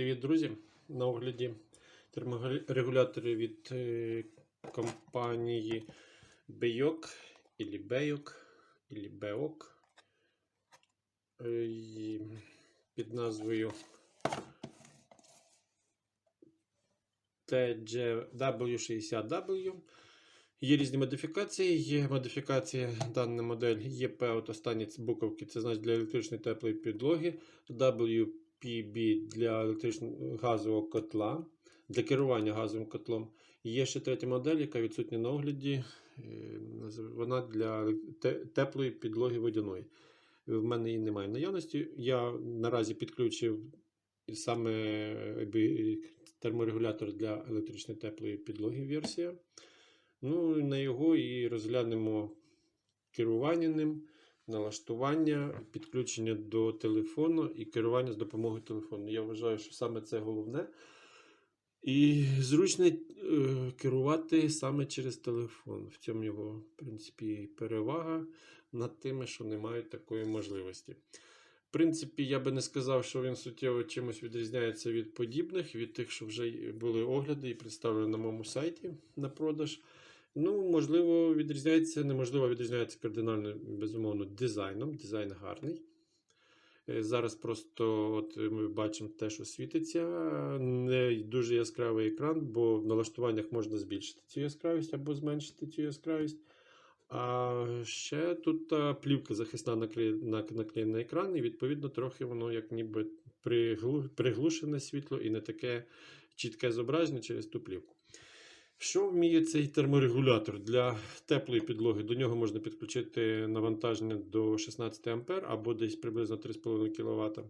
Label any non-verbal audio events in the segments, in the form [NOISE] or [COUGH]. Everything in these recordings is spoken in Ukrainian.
Привіт, друзі! На огляді терморегулятори від е, компанії Бейок ілі Бейок ілі Беок е, під назвою TGW60W. Є різні модифікації. Є модифікація дана модель ЄП, от останні буковки, це значить для електричної теплої підлоги. WPB для електричного газового котла, для керування газовим котлом. Є ще третя модель, яка відсутня на огляді. е, Вона для теплої підлоги водяної. В мене її немає в наявності. Я наразі підключив саме терморегулятор для електричної теплої підлоги версія. Ну, на його і розглянемо керування ним, налаштування, підключення до телефону і керування з допомогою телефону. Я вважаю, що саме це головне. І зручно е, керувати саме через телефон. В цьому його, в принципі, перевага над тими, що не мають такої можливості. В принципі, я би не сказав, що він суттєво чимось відрізняється від подібних, від тих, що вже були огляди і представлені на моєму сайті на продаж. Ну, можливо, відрізняється, неможливо, відрізняється кардинально, безумовно, дизайном. Дизайн гарний. Е, Зараз просто от ми бачимо те, що світиться. Не дуже яскравий екран, бо в налаштуваннях можна збільшити цю яскравість або зменшити цю яскравість. А ще тут плівка захисна накле- на- наклеєна на екран, і відповідно трохи воно як ніби приглушене світло і не таке чітке зображення через ту плівку. Що вміє цей терморегулятор для теплої підлоги? До нього можна підключити навантаження до 16 А або десь приблизно 3,5 кВт.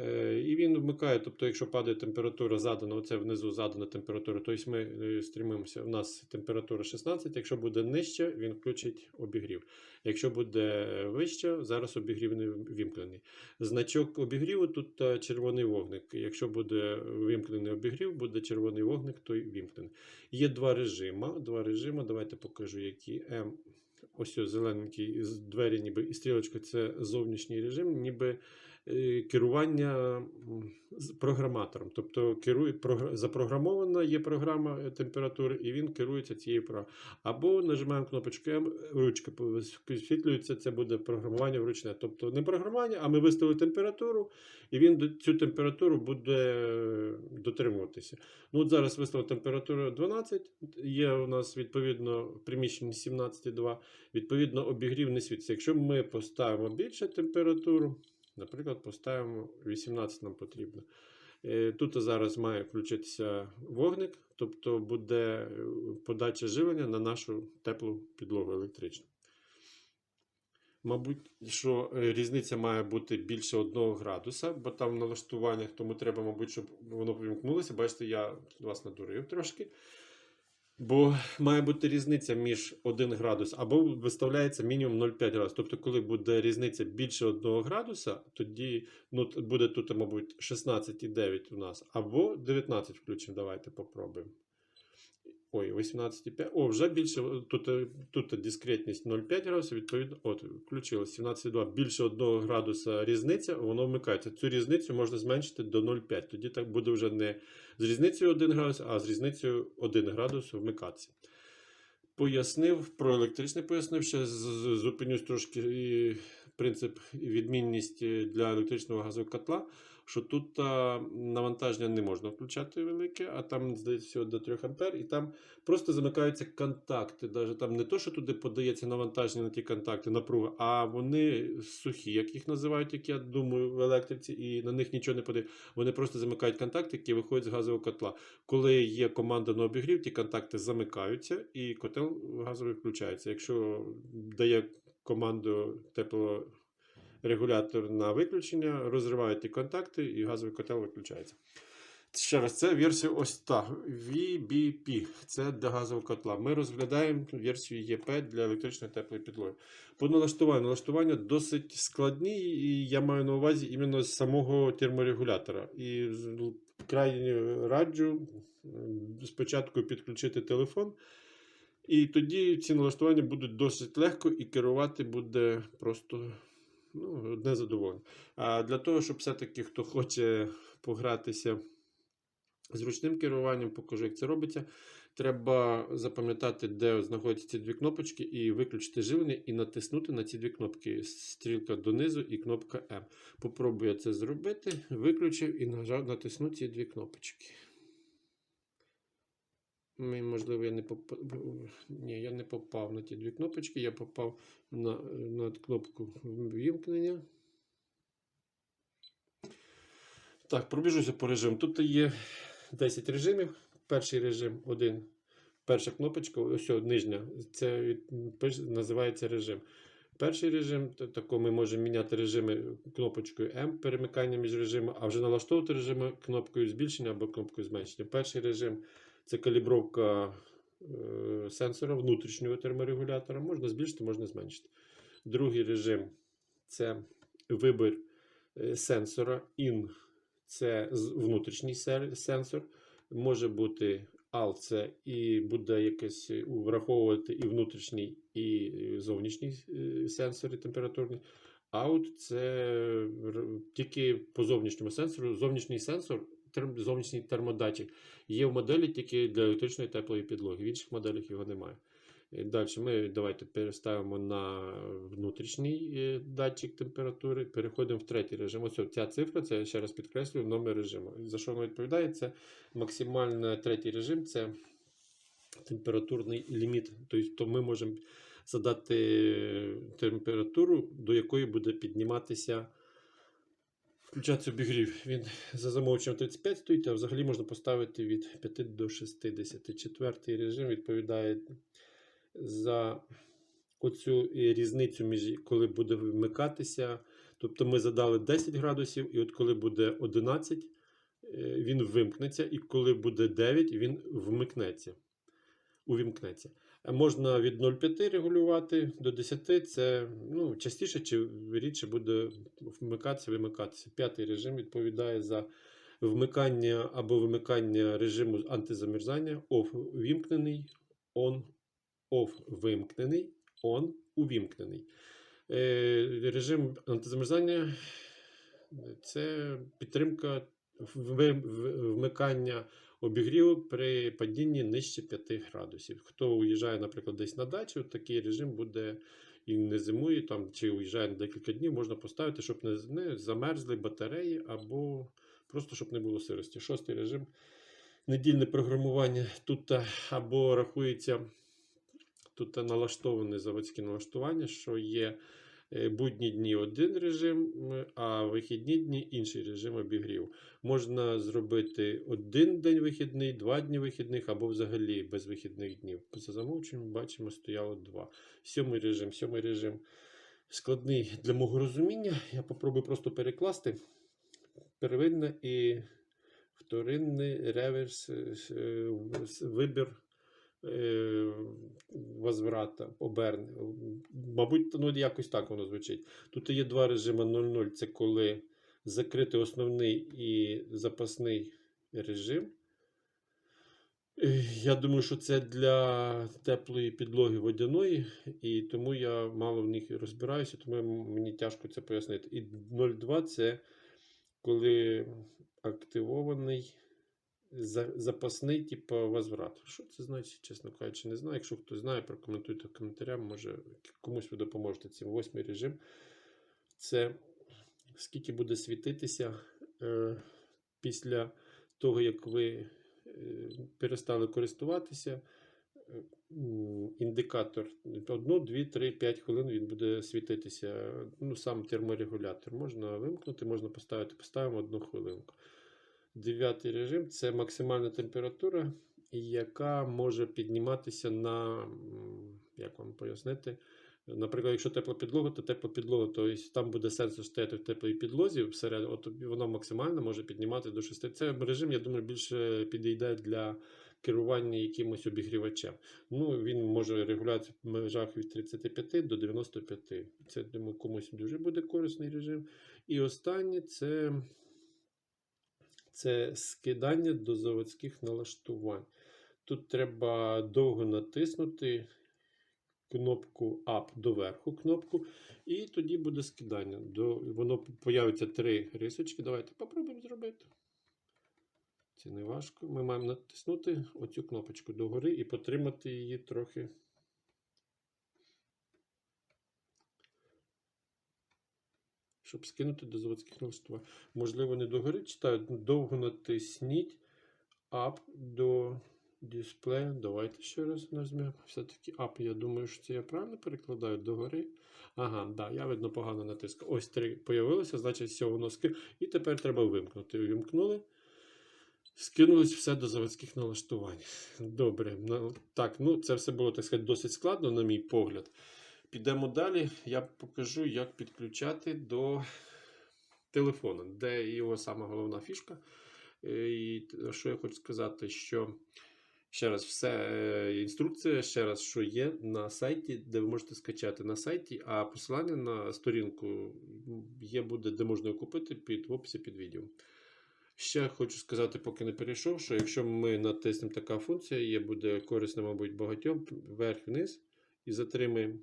Е, І він вмикає, тобто, якщо падає температура задана, оце внизу задана температура, тобто ми е, стримуємося. У нас температура 16, якщо буде нижче, він включить обігрів. Якщо буде вище, зараз обігрів не вімкнений. Значок обігріву тут е, червоний вогник. Якщо буде вимкнений обігрів, буде червоний вогник, то вімкнений. Є два режими. Два режими. Давайте покажу, які М. Ось ось зелененький двері, ніби і стрілочка це зовнішній режим, ніби е, керування з програматором. Тобто керує, запрограмована є програма е, температури, і він керується цією програмою. Або нажимаємо кнопочку М, ручка висвітлюється, це буде програмування вручне. Тобто не програмування, а ми виставили температуру, і він цю температуру буде е, дотримуватися. Ну, от зараз виставила температура 12, є у нас відповідно в приміщенні 17,2, відповідно, обігрів не світиться. Якщо ми поставимо більше температуру, наприклад, поставимо 18 нам потрібно. Е, Тут зараз має включитися вогник, тобто буде е, подача живлення на нашу теплу підлогу електричну. Мабуть, що е, різниця має бути більше 1 градуса, бо там в налаштуваннях тому треба, мабуть, щоб воно увімкнулося. Бачите, я вас надурив трошки. Бо має бути різниця між 1 градус, або виставляється мінімум 0,5 градус. Тобто, коли буде різниця більше 1 градуса, тоді ну, буде тут, мабуть, 16,9 у нас, або 19 включимо. Давайте попробуємо. Ой, 18,5. О, вже більше. Тут, е, тут дискретність 0,5 градусів, відповідно, от, включилось 17,2. Більше 1 градуса різниця, воно вмикається. Цю різницю можна зменшити до 0,5. Тоді так буде вже не з різницею 1 градус, а з різницею 1 градус вмикатися. Пояснив про електричне, пояснив ще зупинюсь трошки принцип відмінність е, для електричного газового котла, що тут навантаження не можна включати велике, а там, здається, всього до 3 А, і там просто замикаються контакти. Даже там не то, що туди подається навантаження на ті контакти, напруга, а вони сухі, як їх називають, як я думаю, в електриці, і на них нічого не подає. Вони просто замикають контакти, які виходять з газового котла. Коли є команда на обігрів, ті контакти замикаються і котел газовий включається. Якщо дає команду теплорегулятор на виключення, розривають ті контакти і газовий котел виключається. Ще раз, це версія ось та VBP. Це для газового котла. Ми розглядаємо версію ЄП для електричної теплої підлоги. По налаштуванню. Налаштування досить складні, і я маю на увазі іменно з самого терморегулятора. І крайне раджу спочатку підключити телефон. І тоді ці налаштування будуть досить легко і керувати буде просто ну, одне. А для того, щоб все-таки хто хоче погратися з ручним керуванням, покажу, як це робиться. Треба запам'ятати, де знаходяться ці дві кнопочки, і виключити живлення, і натиснути на ці дві кнопки. Стрілка донизу і кнопка М. Попробую це зробити. Виключив і натисну ці дві кнопочки. Можливо, я не попав. Ні, я не попав на ті дві кнопочки, я попав на, на кнопку вімкнення. Так, пробіжуся по режиму. Тут є 10 режимів. Перший режим один. Перша кнопочка, ось нижня, це називається режим. Перший режим, тако ми можемо міняти режими кнопочкою М, перемикання між режимами, а вже налаштовувати режими кнопкою збільшення або кнопкою зменшення. Перший режим це калібровка е, сенсора внутрішнього терморегулятора. Можна збільшити, можна зменшити. Другий режим це вибір е, сенсора. IN це внутрішній сенсор. Може бути AL, це і буде якесь е, враховувати і внутрішній, і зовнішній сенсори температурні. Out це тільки по зовнішньому сенсору. Зовнішній сенсор, зовнішній термодатчик є в моделі тільки для електричної теплої підлоги. В інших моделях його немає. Далі ми давайте переставимо на внутрішній е, датчик температури. Переходимо в третій режим. Ось ця цифра, це я ще раз підкреслюю, номер режиму. За що воно відповідає? Це максимальний третій режим, це температурний ліміт. Тобто ми можемо задати температуру, до якої буде підніматися. Включатися обігрів. Він за замовченням 35 стоїть, а взагалі можна поставити від 5 до 60. Четвертий режим відповідає за оцю різницю між коли буде вмикатися. Тобто ми задали 10 градусів, і от коли буде 11, е, він вимкнеться, і коли буде 9, він вмикнеться. Увімкнеться. Можна від 0,5 регулювати до 10. Це ну, частіше чи рідше буде вмикатися, вимикатися. П'ятий режим відповідає за вмикання або вимикання режиму антизамерзання. Off вімкнений, on off вимкнений, on увімкнений. Е, режим антизамерзання це підтримка вмикання обігріву при падінні нижче 5 градусів. Хто уїжджає, наприклад, десь на дачу, такий режим буде і не зимує, там, чи уїжджає на декілька днів, можна поставити, щоб не, не замерзли батареї або просто щоб не було сирості. Шостий режим. Недільне програмування тут або рахується тут налаштоване заводське налаштування, що є будні дні один режим, а вихідні дні інший режим обігріву. Можна зробити один день вихідний, два дні вихідних або взагалі без вихідних днів. За замовченням бачимо, стояло два. Сьомий режим. Сьомий режим складний для мого розуміння. Я попробую просто перекласти. Первинне і вторинний реверс, е, е, вибір е, возврата, оберне. Мабуть, ну, якось так воно звучить. Тут є два режими 0.0. Це коли закрити основний і запасний режим. Е, Я думаю, що це для теплої підлоги водяної, і тому я мало в них розбираюся, тому мені тяжко це пояснити. І 0.2 це коли активований запасний, типу, возврат. Що це значить, чесно кажучи, не знаю. Якщо хтось знає, прокоментуйте в коментарях, може комусь ви допоможете цим. Восьмий режим. Це скільки буде світитися е, після того, як ви е, перестали користуватися. е, Індикатор 1, 2, 3, 5 хвилин він буде світитися. Ну, сам терморегулятор. Можна вимкнути, можна поставити. Поставимо одну хвилинку. Дев'ятий режим це максимальна температура, яка може підніматися на, як вам пояснити, наприклад, якщо тепла підлога, то тепла підлога, то есть там буде сенсор стояти в теплій підлозі всередині, от вона максимально може піднімати до 6. Це режим, я думаю, більше підійде для керування якимось обігрівачем. Ну, він може регулюватися в межах від 35 до 95. Це думаю, комусь дуже буде корисний режим. І останнє це це скидання до заводських налаштувань. Тут треба довго натиснути кнопку Up доверху кнопку, і тоді буде скидання. До, воно появиться три рисочки. Давайте попробуємо зробити. Це не важко. Ми маємо натиснути оцю кнопочку догори і потримати її трохи. Щоб скинути до заводських налаштувань. Можливо, не догори читаю. Довго натисніть Up до дисплея. Давайте ще раз нажмемо. Все-таки Up, я думаю, що це я правильно перекладаю догори. Ага, да, я видно погано натискав. Ось три появилося, значить, все воно скинуло. І тепер треба вимкнути. Увімкнули. Скинулось все до заводських налаштувань. Добре. Ну, Так, ну це все було так сказати, досить складно, на мій погляд. Підемо далі. Я покажу, як підключати до телефону, де його сама головна фішка. Е, І що я хочу сказати, що ще раз, все е, інструкція, ще раз, що є на сайті, де ви можете скачати на сайті, а посилання на сторінку є буде, де можна його купити під в описі під відео. Ще хочу сказати, поки не перейшов, що якщо ми натиснемо така функція, є буде корисна, мабуть, багатьом, вверх-вниз і затримаємо.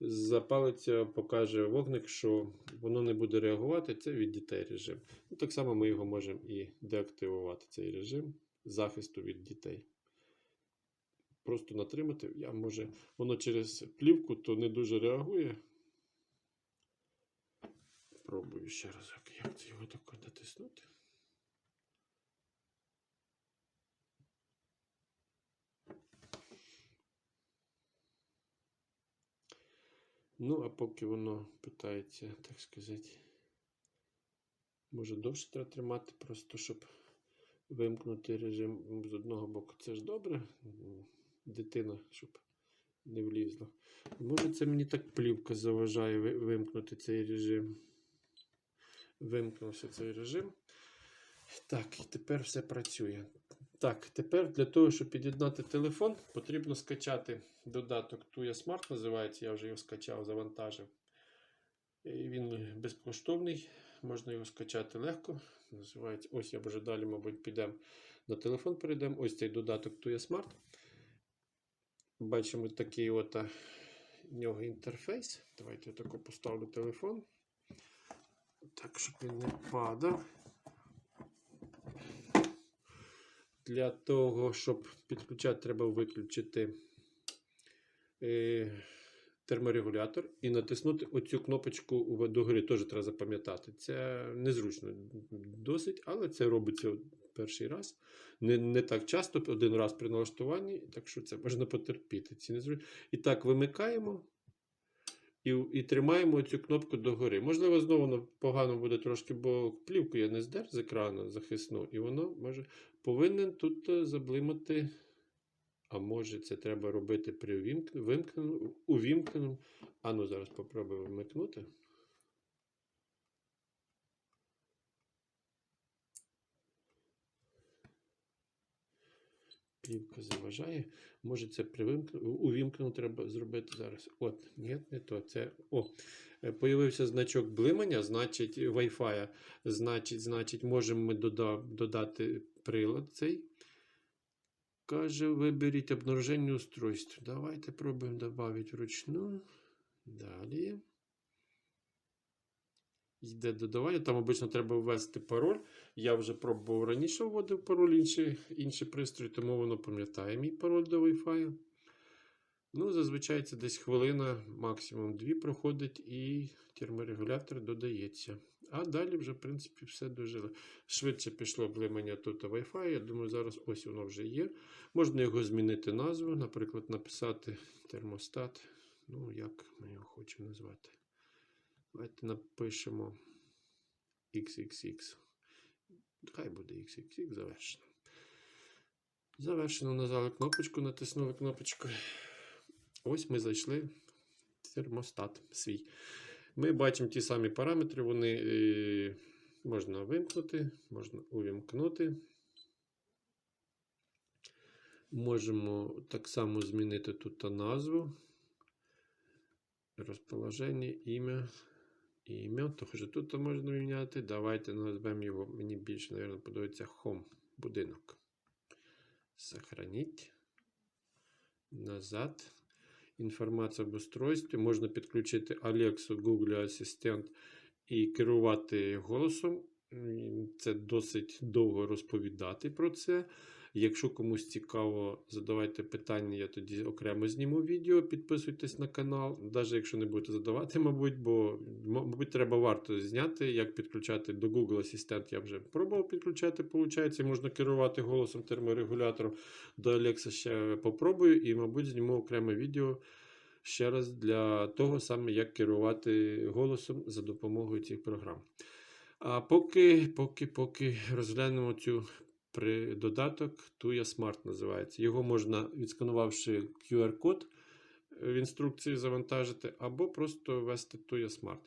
Запалиться, покаже вогник, що воно не буде реагувати. Це від дітей режим. Ну, так само ми його можемо і деактивувати, цей режим захисту від дітей. Просто натримати. Я може, воно через плівку то не дуже реагує. Пробую ще разок, як це його тако натиснути. Ну, а поки воно питається, так сказати, може довше треба тримати, просто щоб вимкнути режим з одного боку. Це ж добре. Дитина, щоб не влізла. Може, це мені так плівка заважає вимкнути цей режим. Вимкнувся цей режим. Так, тепер все працює. Так, тепер для того, щоб під'єднати телефон, потрібно скачати додаток Tuya Smart, називається. Я вже його скачав, завантажив. Він безкоштовний, можна його скачати легко. Називається, ось я вже далі, мабуть, підемо на телефон, перейдемо. Ось цей додаток Tuya Smart. Бачимо такий от а, нього інтерфейс. Давайте я тако поставлю телефон. Так, щоб він не падав. Для того, щоб підключати, треба виключити е, терморегулятор і натиснути оцю кнопочку догори. Теж треба запам'ятати. Це незручно досить, але це робиться перший раз. Не, не так часто, один раз при налаштуванні, так що це можна потерпіти. Ці. І так, вимикаємо. І, і тримаємо цю кнопку догори. Можливо, знову погано буде трошки, бо плівку я не здер з екрану захисну, і воно може повинен тут е, заблимати. А може, це треба робити при вимкненому, увімкненому. А ну зараз попробую вмикнути. Плівка заважає. Може, це увімкненому треба зробити зараз. От, ні, не то. Це. О, е, появився значок блимання, значить Wi-Fi. Значить, значить, можемо ми додати прилад цей. Каже, виберіть обнаруження устройств. Давайте пробуємо додати вручну. Далі. Йде додавання. Там обично треба ввести пароль. Я вже пробував раніше вводив пароль інший, інший пристрій, тому воно пам'ятає мій пароль до Wi-Fi. Ну, зазвичай це десь хвилина, максимум дві проходить, і терморегулятор додається. А далі вже, в принципі, все дуже швидше пішло блимання тут Wi-Fi. Я думаю, зараз ось воно вже є. Можна його змінити назву, наприклад, написати термостат. Ну, як ми його хочемо назвати. Давайте напишемо XXX. Хай буде XXX завершено. Завершено, нажали кнопочку, натиснули кнопочку. Ось ми зайшли в термостат свій. Ми бачимо ті самі параметри, вони е, можна вимкнути, можна увімкнути. Можемо так само змінити тут назву, розположення, ім'я. Ім'я, то тут можна міняти. Давайте назвемо його, мені більше, мабуть, подобається Home, будинок. Сохраніть. Назад. Інформація об устройстві. Можна підключити Alexa, Google Асистент і керувати голосом Це досить довго розповідати про це. Якщо комусь цікаво, задавайте питання, я тоді окремо зніму відео, підписуйтесь на канал, навіть якщо не будете задавати, [LAUGHS] мабуть, бо, мабуть, треба варто зняти, як підключати до Google Assistant. Я вже пробував підключати, виходить, можна керувати голосом терморегулятором. До Alexa ще попробую і, мабуть, зніму окреме відео ще раз для того саме, як керувати голосом за допомогою цих програм. А поки, поки, поки розглянемо цю при додаток Tuya Smart називається. Його можна, відсканувавши QR-код в інструкції завантажити, або просто ввести Tuya Smart.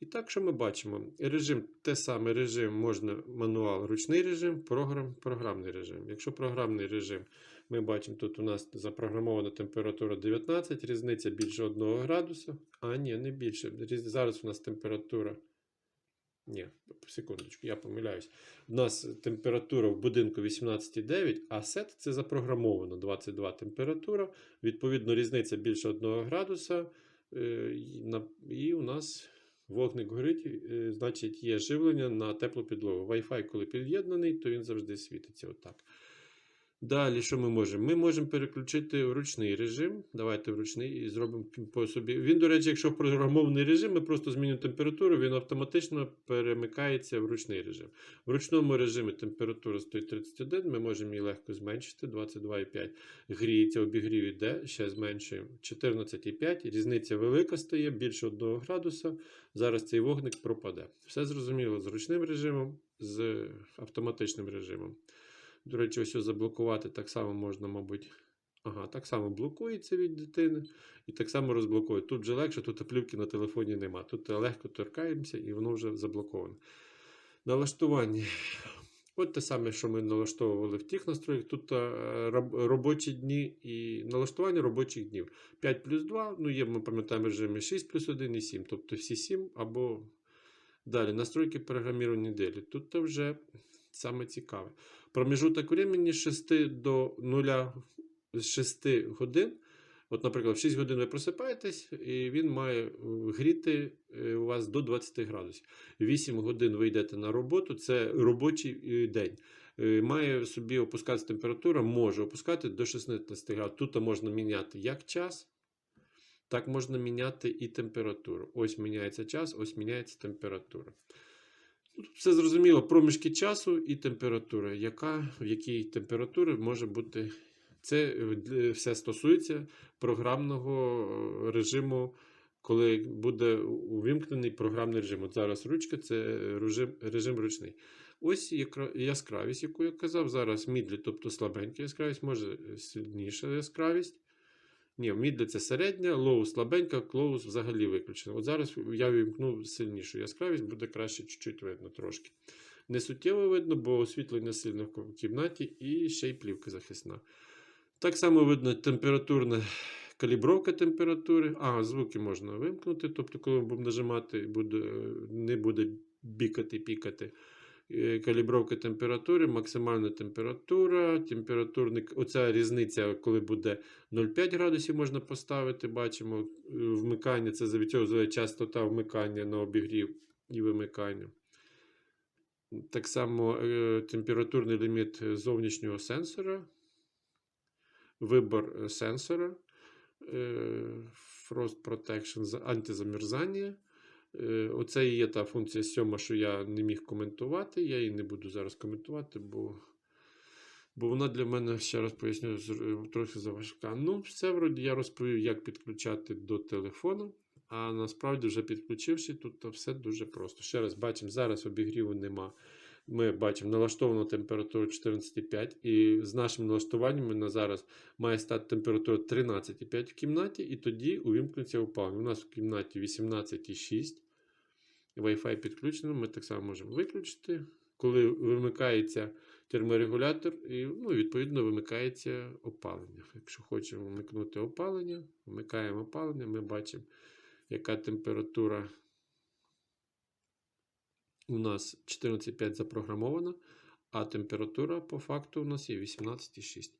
І так, що ми бачимо? Режим, те саме режим можна мануал, ручний режим, програм, програмний режим. Якщо програмний режим, ми бачимо, тут у нас запрограмована температура 19, різниця більше 1 градуса. А, ні, не більше. Зараз у нас температура. Ні, секундочку, я помиляюсь. У нас температура в будинку 18,9, а сет це запрограмовано 22 температура. Відповідно, різниця більше 1 градуса. е, і у нас вогник горить, е, значить, є живлення на теплу підлогу. Wi-Fi, коли під'єднаний, то він завжди світиться отак. Далі, що ми можемо? Ми можемо переключити в ручний режим. Давайте в ручний і зробимо по собі. Він, до речі, якщо в програмований режим, ми просто змінюємо температуру, він автоматично перемикається в ручний режим. В ручному режимі температура стоїть 31, ми можемо її легко зменшити, 22,5. Гріється, обігрів іде, ще зменшуємо 14,5. Різниця велика стає, більше 1 градуса. Зараз цей вогник пропаде. Все зрозуміло з ручним режимом, з автоматичним режимом. До речі, ось заблокувати так само можна, мабуть. Ага, так само блокується від дитини і так само розблокує. Тут вже легше, тут плівки на телефоні нема. Тут легко торкаємося і воно вже заблоковане. Налаштування. От те саме, що ми налаштовували в тих настроях. Тут е, роб- робочі дні і налаштування робочих днів. 5 плюс 2, ну є, ми пам'ятаємо режими 6 плюс 1 і 7, тобто всі 7 або далі. Настройки програмірування неділі. Тут вже саме цікаве. Проміжуток времени з 6 до 0 з 6 годин. От, наприклад, в 6 годин ви просипаєтесь, і він має е, гріти е, у вас до 20 градусів. 8 годин ви йдете на роботу, це робочий е, день. Має собі опускатися температура, може опускати до 16 градусів. Тут можна міняти як час, так можна міняти і температуру. Ось міняється час, ось міняється температура. Все зрозуміло, проміжки часу і температура, яка, в якій температури може бути. Це е, все стосується програмного е, режиму, коли буде увімкнений програмний режим. От зараз ручка це режим, режим ручний. Ось яскравість, яку я казав. Зараз мідлі, тобто слабенька яскравість, може сильніша яскравість. Ні, мідлі це середня, лоу слабенька, клоус взагалі виключено. От зараз я вимкну сильнішу яскравість, буде краще чуть-чуть видно трошки. Не суттєво видно, бо освітлення сильно в кімнаті і ще й плівка захисна. Так само видно температурна калібровка температури. А, звуки можна вимкнути. Тобто, коли будемо нажимати, буде, не буде бікати, пікати. Е, Калібровка температури, максимальна температура, температурник. Оця різниця, коли буде 0,5 градусів, можна поставити. Бачимо е, вмикання. Це від цього частота вмикання на обігрів і вимикання. Так само е, температурний ліміт зовнішнього сенсора, вибор е, сенсора, е, Frost Protection, антизамерзання. Е, Оце і є та функція сьома, що я не міг коментувати. Я її не буду зараз коментувати, бо, бо вона для мене, ще раз поясню, е, трохи заважка. Ну, все вроді я розповів, як підключати до телефону. А насправді, вже підключивши, тут все дуже просто. Ще раз бачимо, зараз обігріву нема. Ми бачимо налаштовану температуру 14,5, і з нашими налаштуваннями на зараз має стати температура 13,5 в кімнаті, і тоді увімкнеться опалення. У нас в кімнаті 18,6. Wi-Fi підключено, ми так само можемо виключити. Коли вимикається терморегулятор, і ну, відповідно вимикається опалення. Якщо хочемо вмикнути опалення, вмикаємо опалення, ми бачимо, яка температура у нас 14,5 запрограмована, а температура по факту у нас є 18,6.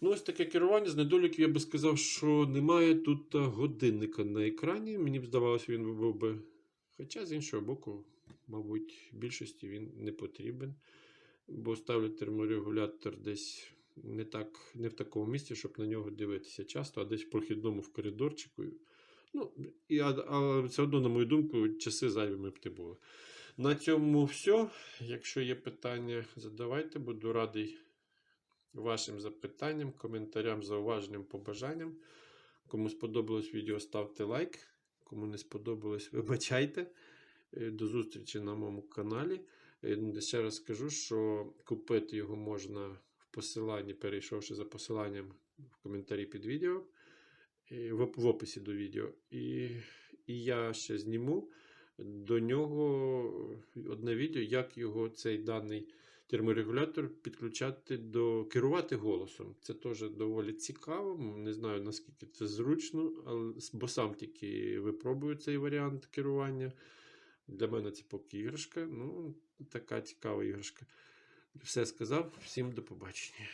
Ну, ось таке керування. З недоліків я би сказав, що немає тут годинника на екрані. Мені б здавалося, він був би. Хоча, з іншого боку, мабуть, більшості він не потрібен, бо ставлю терморегулятор десь не, так, не в такому місці, щоб на нього дивитися часто, а десь в прохідному в коридорчику. Ну, і, а, а все одно, на мою думку, часи зайвими б не були. На цьому все. Якщо є питання, задавайте, буду радий вашим запитанням, коментарям, зауваженням, побажанням. Кому сподобалось відео, ставте лайк. Кому не сподобалось, вибачайте. Е, До зустрічі на моєму каналі. Е, Ще раз скажу, що купити його можна в посиланні, перейшовши за посиланням в коментарі під відео, е, в описі до відео. І, і я ще зніму до нього одне відео, як його цей даний терморегулятор підключати до керувати голосом. Це теж доволі цікаво. Не знаю наскільки це зручно, але, бо сам тільки випробую цей варіант керування. Для мене це поки іграшка. Ну, така цікава іграшка. Все сказав. Всім до побачення.